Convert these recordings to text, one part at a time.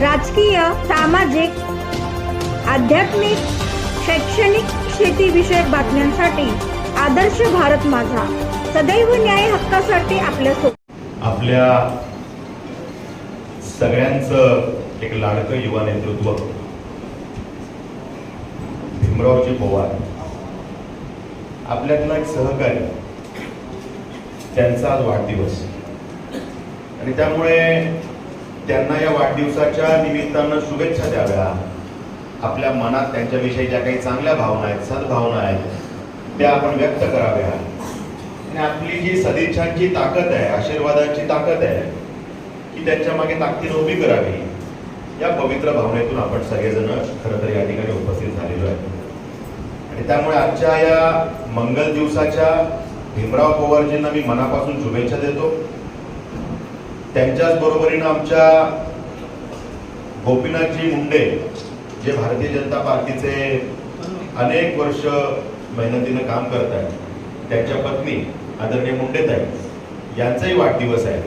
राजकीय सामाजिक आध्यात्मिक शैक्षणिक शेतीविषयक बातम्यांसाठी आदर्श भारत माझा. सदैव न्याय हक्कासाठी आपल्या आपल्या सगळ्यांचं एक लाडकं युवा नेतृत्व. भीमरावजी पवार. आपल्यातला एक सहकारी. त्यांचा आज वाढदिवस. आणि त्यामुळे त्यांना या वाढदिवसाच्या निमित्तानं शुभेच्छा द्याव्या. आपल्या मनात त्यांच्याविषयी ज्या काही चांगल्या भावना आहेत सद्भावना आहेत त्या आपण व्यक्त कराव्या. आणि आपली जी सदिच्छांची ताकद आहे आशीर्वादाची ताकद आहे की त्यांच्या मागे ताकदीनं उभी करावी. या पवित्र भावनेतून आपण सगळेजण खरं तर या ठिकाणी उपस्थित झालेलो आहे. आणि त्यामुळे आजच्या या मंगल दिवसाच्या भीमराव पवारजींना मी मनापासून शुभेच्छा देतो. त्यांच्याच बरोबरीनं आमच्या गोपीनाथजी मुंडे जे भारतीय जनता पार्टीचे अनेक वर्ष मेहनतीनं काम करत आहेत त्यांच्या पत्नी आदरणीय मुंडेताई यांचाही वाढदिवस आहे.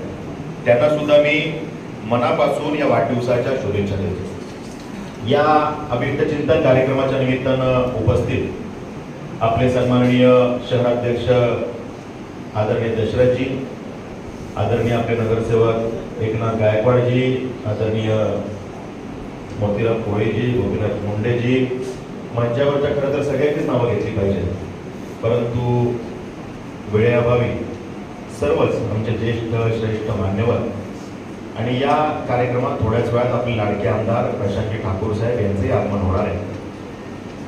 त्यांना सुद्धा मी मनापासून या वाढदिवसाच्या शुभेच्छा देतो. या अभिष्ट चिंतन कार्यक्रमाच्या निमित्तानं उपस्थित आपले सन्माननीय शहराध्यक्ष आदरणीय दशरथजी आदरणीय आपले नगरसेवक एकनाथ गायकवाडजी आदरणीय मोतीराम कोळेजी गोपीनाथ मुंडेजी मंचावरच्या खरं तर सगळ्यांचीच नावं घेतली पाहिजे परंतु वेळेअभावी सर्वच आमचे ज्येष्ठ श्रेष्ठ मान्यवर आणि या कार्यक्रमात थोड्याच वेळात आपले लाडके आमदार प्रशांतजी ठाकूर साहेब यांचेही आगमन होणार आहे.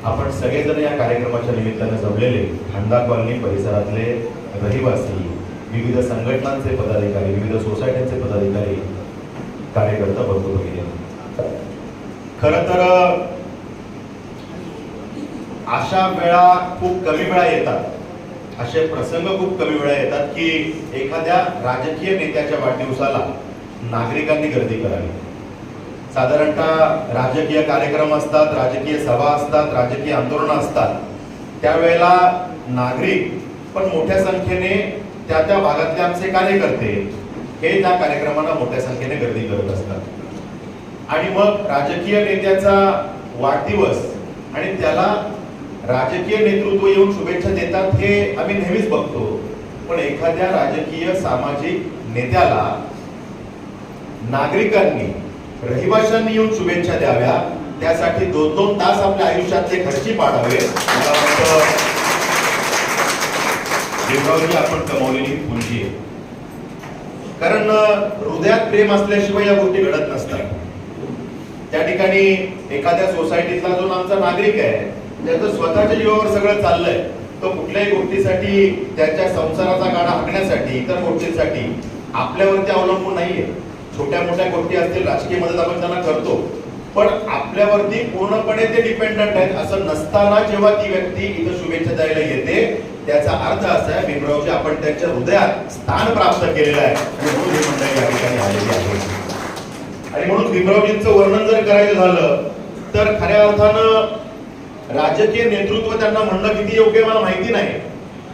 आपण सगळेजण या कार्यक्रमाच्या निमित्ताने जमलेले खांदा कॉलनी परिसरातले रहिवासी विविध संघटनांचे पदाधिकारी विविध सोसायट्यांचे पदाधिकारी कार्यकर्ता भरपूर गेले खर तर अशा वेळा खूप कमी वेळा येतात. असे प्रसंग खूप कमी वेळा येतात की एखाद्या राजकीय नेत्याच्या वाढदिवसाला नागरिकांनी गर्दी करावी. साधारणतः राजकीय कार्यक्रम असतात राजकीय सभा असतात राजकीय आंदोलनं असतात. त्यावेळेला नागरिक पण मोठ्या संख्येने त्या त्या भागातले आमचे कार्यकर्ते हे त्या कार्यक्रमांना मोठ्या संख्येने गर्दी करत असतात. आणि मग राजकीय नेत्याचा वाढदिवस आणि त्याला राजकीय नेतृत्व येऊन शुभेच्छा देतात हे आम्ही नेहमीच बघतो. पण एखाद्या राजकीय सामाजिक नेत्याला नागरिकांनी रहिवाशांनी येऊन शुभेच्छा द्याव्या त्यासाठी दोन दोन तास आपल्या आयुष्यातले खर्ची पाडावे. मला आपण कमावलेली पुंजी आहे. कारण हृदयात प्रेम असल्याशिवाय या गोष्टी घडत नसतात. त्या ठिकाणी एखाद्या सोसायटीतला जो आमचा नागरिक आहे त्याचं स्वतःच्या जीवावर सगळं चाललंय तो कुठल्याही गोष्टीसाठी त्याच्या संसाराचा गाडा हाकण्यासाठी इतर गोष्टींसाठी आपल्यावरती अवलंबून नाहीये. छोट्या मोठ्या गोष्टी असतील राजकीय मदत आपण त्यांना करतो. पण आपल्यावरती पूर्णपणे ते डिपेंडंट आहेत असं नसताना जेव्हा ती व्यक्ती इथं शुभेच्छा द्यायला येते त्याचा अर्थ असा आहे भीमरावजी आपण त्यांच्या हृदयात स्थान प्राप्त केलेलं आहे. आणि म्हणून ही मंडळी या ठिकाणी आलेली आहे आणि म्हणून भीमरावजींचं वर्णन जर करायचं झालं तर खऱ्या अर्थानं राजकीय नेतृत्व त्यांना म्हणणं किती योग्य मला माहिती नाही.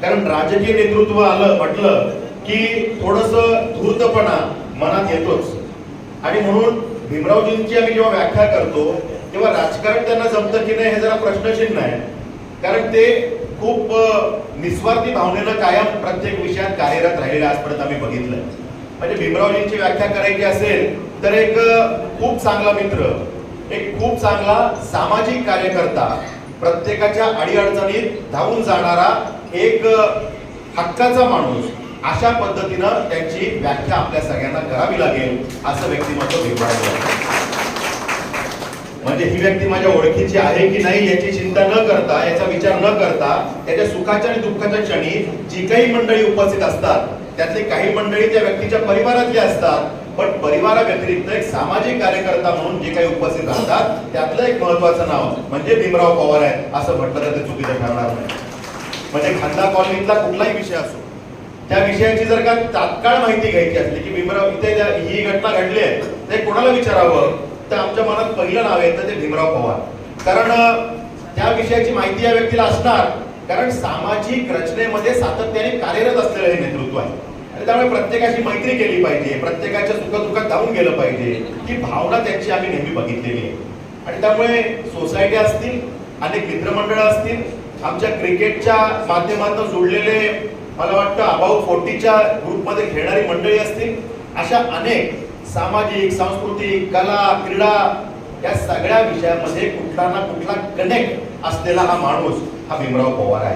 कारण राजकीय नेतृत्व आलं म्हटलं की थोडस धूर्तपणा मनात येतोच. आणि म्हणून भीमरावजींची आम्ही जेव्हा व्याख्या करतो तेव्हा राजकारण त्यांना जमतं की नाही हे जरा प्रश्नचिन्ह आहे. कारण ते खूप निस्वार्थी भावनेनं कायम प्रत्येक विषयात कार्यरत राहिलेले आजपर्यंत आम्ही बघितलंय. म्हणजे भीमरावजींची व्याख्या करायची असेल तर एक खूप चांगला मित्र एक खूप चांगला सामाजिक कार्यकर्ता प्रत्येकाच्या अडीअडचणीत धावून जाणारा एक हक्काचा माणूस अशा पद्धतीनं त्यांची व्याख्या आपल्या सगळ्यांना करावी लागेल असं व्यक्तिमत्व भीमराव म्हणजे ही व्यक्ती माझ्या ओळखीची आहे की नाही याची चिंता न करता याचा विचार न करता त्याच्या सुखाच्या आणि दुःखाच्या क्षणी जी काही मंडळी उपस्थित असतात त्यातली काही मंडळी त्या व्यक्तीच्या परिवारातली असतात पण परिवारा व्यतिरिक्त एक सामाजिक कार्यकर्ता म्हणून जे काही उपस्थित राहतात त्यातलं एक महत्वाचं नाव म्हणजे भीमराव पवार आहे असं म्हटलं तर ते चुकीचं ठरणार नाही म्हणजे खांदा कॉलनीतला कुठलाही विषय असो त्या विषयाची जर का तात्काळ माहिती घ्यायची असली की भीमराव इथे ही घटना घडली आहे ते कोणाला विचारावं? तर आमच्या मनात पहिलं नाव येतं ते भीमराव पवार. कारण त्या विषयाची माहिती या व्यक्तीला असणार. कारण सामाजिक रचनेमध्ये सातत्याने कार्यरत असलेलं हे नेतृत्व आहे. आणि त्यामुळे प्रत्येकाशी मैत्री केली पाहिजे प्रत्येकाच्या सुखदुःखात धावून गेलं पाहिजे ही भावना त्यांची आम्ही नेहमी बघितलेली आहे. आणि त्यामुळे सोसायटी असतील अनेक मित्रमंडळ असतील आमच्या क्रिकेटच्या माध्यमातून जोडलेले मला वाटतं अबाऊ फोर्टीच्या ग्रुपमध्ये खेळणारी मंडळी असतील अशा अनेक सामाजिक सांस्कृतिक कला क्रीडा या सगळ्या विषयामध्ये कुठला ना कुठला कनेक्ट असलेला हा माणूस हा भीमराव पवार आहे.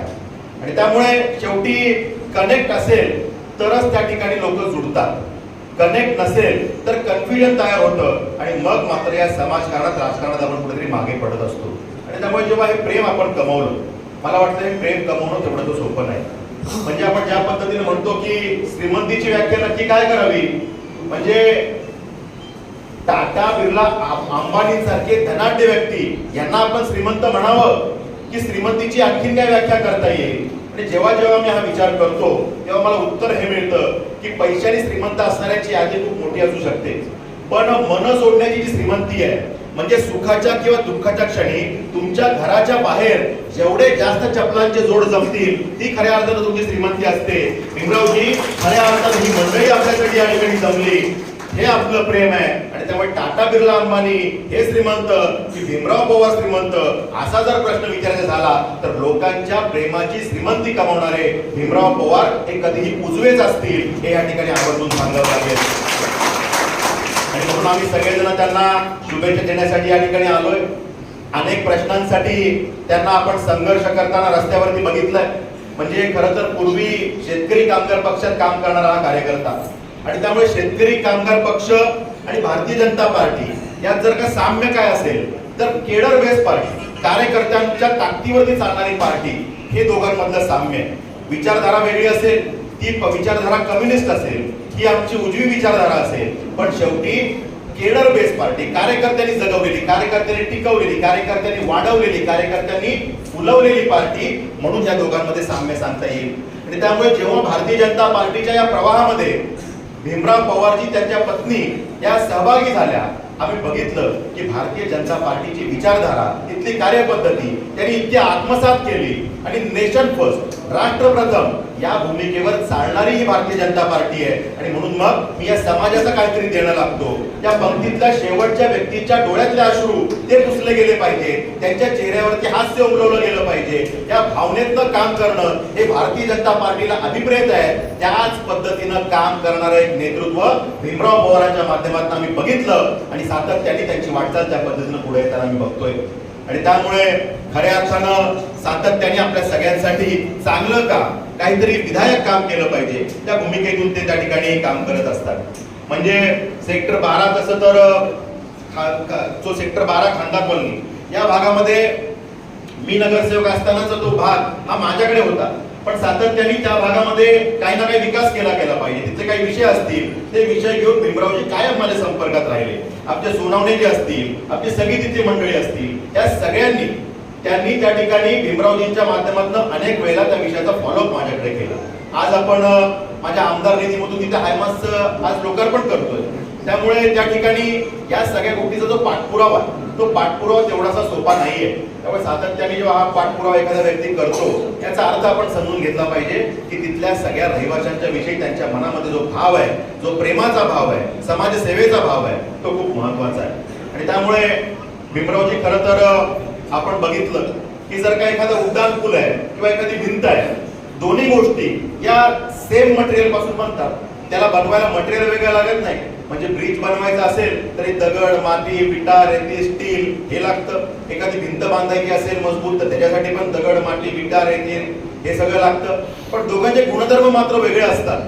आणि त्यामुळे शेवटी कनेक्ट असेल तरच त्या ठिकाणी लोक जुडतात. कनेक्ट नसेल तर कन्फ्युजन तयार होतं आणि मग मात्र या समाजकारणात राजकारणात आपण कुठेतरी मागे पडत असतो. आणि त्यामुळे जेव्हा हे प्रेम आपण कमवलं मला वाटतं हे प्रेम कमवणं तेवढं तो सोपं नाही. म्हणजे आपण ज्या पद्धतीने म्हणतो की श्रीमंतीची व्याख्या नक्की काय करावी? म्हणजे टाटा बिर्ला अंबानी सारखे धनाढ्य व्यक्ती यांना आपण श्रीमंत म्हणावं? की श्रीमंतीची आणखीन काय व्याख्या करता येईल? आणि जेव्हा जेव्हा मी हा विचार करतो तेव्हा मला उत्तर हे मिळतं की पैशाने श्रीमंत असणाऱ्याची यादी खूप मोठी असू शकते. पण मन सोडण्याची जी श्रीमंती आहे म्हणजे सुखाच्या किंवा दुःखाच्या क्षणी तुमच्या घराच्या बाहेर जेवढे जास्त चपलांचे जोड जमतील ती खऱ्या अर्थानं तुमची श्रीमंती असते. भीमरावजी खऱ्या अर्थानं ही मंडळी आपल्यासाठी या ठिकाणी जमली. हे आपलं प्रेम आहे. आणि त्यामुळे टाटा बिर्ला अंबानी हे श्रीमंत की भीमराव पवार श्रीमंत असा जर प्रश्न विचारायचा झाला तर लोकांच्या प्रेमाची श्रीमंती कमावणारे भीमराव पवार हे कधीही उजवेच असतील हे या ठिकाणी आवर्जून सांगावं लागेल. आणि म्हणून आम्ही सगळेजण त्यांना शुभेच्छा देण्यासाठी या ठिकाणी आलोय. अनेक प्रश्नांसाठी त्यांना आपण संघर्ष करताना रस्त्यावरती बघितलंय. म्हणजे खरं तर पूर्वी शेतकरी कामगार पक्षात काम करणारा हा कार्यकर्ता. आणि त्यामुळे शेतकरी कामगार पक्ष आणि भारतीय जनता पार्टी यात जर का साम्य काय असेल तर केडर बेस पार्टी कार्यकर्त्यांच्या ताकदीवरती चालणारी पार्टी हे दोघांमधलं साम्य आहे. विचारधारा वेगळी असेल ती विचारधारा कम्युनिस्ट असेल ही आमची उजवी विचारधारा असेल. पण शेवटी केडर बेस पार्टी कार्यकर्त्यांनी जगवलेली कार्यकर्त्यांनी टिकवलेली कार्यकर्त्यांनी वाढवलेली कार्यकर्त्यांनी फुलवलेली पार्टी म्हणून या दोघांमध्ये साम्य सांगता येईल. आणि त्यामुळे जेव्हा भारतीय जनता पार्टीच्या या प्रवाहामध्ये भीमराव पवारजी त्यांच्या पत्नी या सहभागी झाल्या. आम्ही बघितलं की भारतीय जनता पार्टीची विचारधारा इथली कार्यपद्धती त्यांनी इतकी आत्मसात केली. आणि नेशन फर्स्ट राष्ट्रप्रथम या भूमिकेवर चालणारी ही भारतीय जनता पार्टी आहे. आणि म्हणून मग मी या समाजाचं काहीतरी देणं लागतो. या पंक्तीतल्या शेवटच्या व्यक्तीच्या डोळ्यातले अश्रू ते पुसले गेले पाहिजे. त्यांच्या चेहऱ्यावरती हास्य उमलवलं गेलं पाहिजे. या भावनेतनं काम करणं हे भारतीय जनता पार्टीला अभिप्रेत आहे. त्याच पद्धतीनं काम करणारं एक नेतृत्व भीमराव पवारांच्या माध्यमातून आम्ही बघितलं आणि सातत्याने त्यांची वाटचाल त्या पद्धतीनं पुढे येताना आम्ही बघतोय. आणि त्यामुळे खऱ्या अर्थानं सातत्याने आपल्या सगळ्यांसाठी चांगलं काम काहीतरी विधायक काम केलं पाहिजे त्या भूमिकेतून ते त्या ठिकाणी काम करत असतात. म्हणजे सेक्टर बारा तसं तर जो सेक्टर बारा खांदा कॉलनी या भागामध्ये मी नगरसेवक असतानाचा तो भाग हा माझ्याकडे होता. पण सातत्याने त्या भागामध्ये काही ना काही विकास केला गेला पाहिजे. तिथले काही विषय असतील ते विषय घेऊन भीमरावजी कायम माझ्या संपर्कात राहिले. आपले सोनावणे जे असतील आपली सगळी तिथली मंडळी असतील या सगळ्यांनी त्यांनी त्या ठिकाणी भीमरावजींच्या माध्यमातून अनेक वेळेला त्या विषयाचा फॉलोअप माझ्याकडे केला. आज आपण माझ्या आमदार निधीमधून तिथे हायमास आज लोकार्पण करतोय. त्यामुळे त्या ठिकाणी या सगळ्या गोष्टीचा जो पाठपुरावा आहे, तो पाठपुरावा तेवढासा सोपा नाहीये. त्यामुळे सातत्याने जेव्हा हा पाठपुरावा एखादा व्यक्ती करतो याचा अर्थ आपण समजून घेतला पाहिजे की तिथल्या सगळ्या रहिवाशांच्या विषयी त्यांच्या मनामध्ये जो भाव आहे जो प्रेमाचा भाव आहे समाजसेवेचा भाव आहे तो खूप महत्त्वाचा आहे. आणि त्यामुळे भीमरावजी खरं तर आपण बघितलं की जर का एखादं उड्डाण पूल आहे किंवा एखादी भिंत आहे दोन्ही गोष्टी या सेम मटेरियलपासून बनतात. त्याला बनवायला मटेरियल वेगळं लागत नाही. म्हणजे ब्रिज बनवायचं असेल तरी दगड माती विटा रेती स्टील हे लागतं. एखादी भिंत बांधायची असेल मजबूत तर त्याच्यासाठी पण दगड माती विटा रेती हे सगळं लागतं. पण दोघांचे गुणधर्म मात्र वेगळे असतात.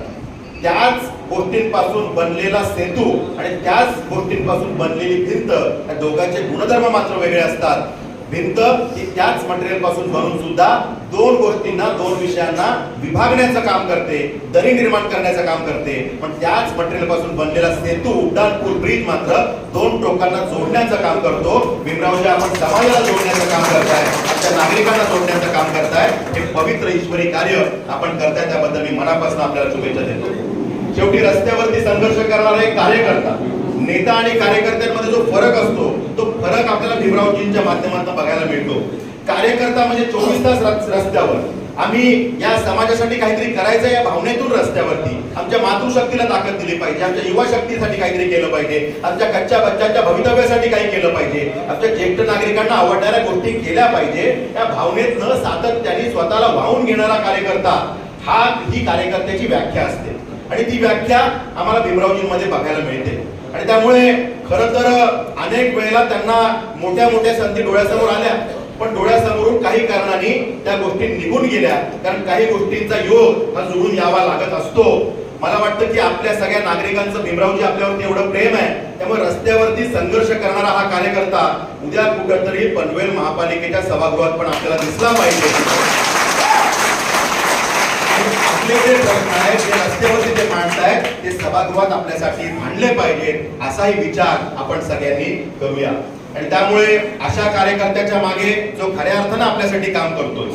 त्याच गोष्टींपासून बनलेला सेतू आणि त्याच गोष्टींपासून बनलेली भिंत या दोघांचे गुणधर्म मात्र वेगळे असतात. भिंत ही त्याच मटेरियलपासून बनून सुद्धा दोन गोष्टींना दोन विषयांना विभागण्याचं काम करते दरी निर्माण करण्याचं काम करते. पण त्याच मटेरियलपासून बनलेला सेतू उड्डाणपूर ब्रिज मात्र दोन टोकांना जोडण्याचं काम करतो. भीमरावजी आपण समाजाला जोडण्याचं काम करताय आपल्या नागरिकांना जोडण्याचं काम करताय. हे पवित्र ईश्वरी कार्य आपण करताय त्याबद्दल मी मनापासून आपल्याला शुभेच्छा देतो. शेवटी रस्त्यावरती संघर्ष करणारा एक कार्यकर्ता नेता आणि कार्यकर्त्यांमध्ये जो फरक असतो तो फरक आपल्याला भीमरावजींच्या माध्यमातून बघायला मिळतो. कार्यकर्ता म्हणजे चोवीस तास रस्त्यावर. आम्ही या समाजासाठी काहीतरी करायचं या भावनेतून रस्त्यावरती. आमच्या मातृशक्तीला ताकद दिली पाहिजे. आमच्या युवा शक्तीसाठी काहीतरी केलं पाहिजे. आमच्या कच्च्या बच्चांच्या भवितव्यासाठी काही केलं पाहिजे. आमच्या ज्येष्ठ नागरिकांना आवडणाऱ्या गोष्टी केल्या पाहिजे. या भावनेत न सातत्याने स्वतःला वाहून घेणारा कार्यकर्ता हा ही कार्यकर्त्याची व्याख्या असते. आणि ती व्याख्या आम्हाला भीमरावजींमध्ये बघायला मिळते. आणि त्यामुळे खर तर अनेक वेळेला त्यांना मोठ्या मोठ्या संधी डोळ्यासमोर आल्या पण डोळ्यासमोरून काही कारणाने त्या गोष्टी निघून गेल्या. कारण काही गोष्टींचा योग हा जुळून यावा लागत असतो. मला वाटतं की आपल्या सगळ्या नागरिकांचं भीमरावजी आपल्यावरती एवढं प्रेम आहे त्यामुळे रस्त्यावरती संघर्ष करणारा हा कार्यकर्ता उद्या कुठंतरी पनवेल महापालिकेच्या सभागृहात पण आपल्याला दिसला पाहिजे. आपले जे प्रश्न आहेत जे रस्त्यावरती जे मांडतायत ते सभागृहात आपल्यासाठी मांडले पाहिजेत असाही विचार आपण सगळ्यांनी करूया. आणि त्यामुळे अशा कार्यकर्त्याच्या मागे जो खऱ्या अर्थानं आपल्यासाठी काम करतोय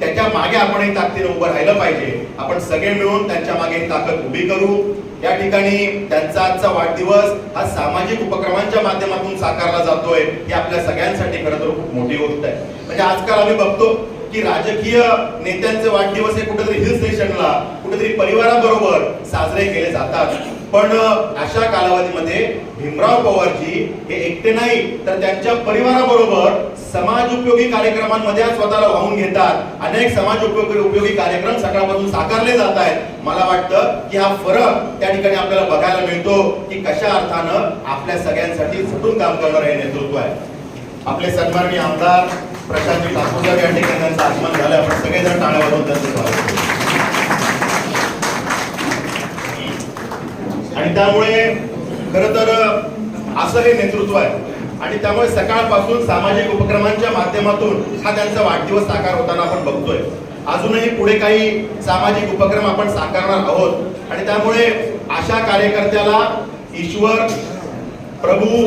त्याच्यामागे आपण एक ताकदीने उभं राहिलं पाहिजे. आपण सगळे मिळून त्यांच्या मागे एक ताकद उभी करू. या ठिकाणी त्यांचा आजचा वाढदिवस हा सामाजिक उपक्रमांच्या माध्यमातून साकारला जातोय ही आपल्या सगळ्यांसाठी खरं तर खूप मोठी गोष्ट आहे. म्हणजे आजकाल आम्ही बघतो की राजकीय नेत्यांचे वाढदिवस हे कुठेतरी हिल स्टेशनला कुठेतरी परिवाराबरोबर साजरे केले जातात. पण अशा कालावधीमध्ये भीमराव पवारजी हे एकटे नाही तर त्यांच्या परिवाराबरोबर समाज उपयोगी कार्यक्रमांमध्ये स्वतःला वाहून घेतात. अनेक समाज उपयोगी उपयोगी कार्यक्रम सकाळपासून साकारले जात आहेत. मला वाटतं की हा फरक त्या ठिकाणी आपल्याला बघायला मिळतो की कशा अर्थानं आपल्या सगळ्यांसाठी झटून काम करणारं हे नेतृत्व आहे. आपले सन्माननीय आमदार प्रशांत ठाकूर या ठिकाणी त्यांचं आगमन झालं. आपण सगळेजण टाळ्या वाजवून त्यांचं स्वागत आणि त्यामुळे खर तर असं हे नेतृत्व आहे. आणि त्यामुळे सकाळपासून सामाजिक उपक्रमांच्या माध्यमातून हा त्यांचा वाढदिवस साकार होताना आपण बघतोय. अजूनही पुढे काही सामाजिक उपक्रम आपण साकारणार आहोत. आणि त्यामुळे अशा कार्यकर्त्याला ईश्वर प्रभू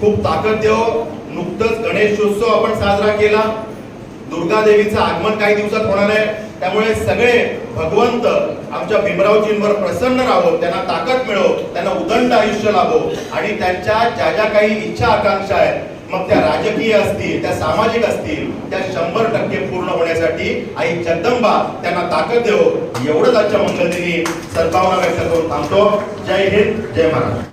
खूप ताकद देव. नुकतंच गणेशोत्सव आपण साजरा केला. दुर्गा देवीचं आगमन काही दिवसात होणार आहे. त्यामुळे सगळे भगवंत आमच्या भीमरावजींवर प्रसन्न राहो त्यांना ताकद मिळो त्यांना उदंड आयुष्य लाभो आणि त्यांच्या ज्या ज्या काही इच्छा आकांक्षा आहेत मग त्या राजकीय असतील त्या सामाजिक असतील त्या शंभर टक्के पूर्ण होण्यासाठी आई जगदंबा त्यांना ताकद देव. एवढंच आजच्या मंगलदिनी सद्भावना व्यक्त करून थांबतो. जय हिंद जय महाराष्ट्र.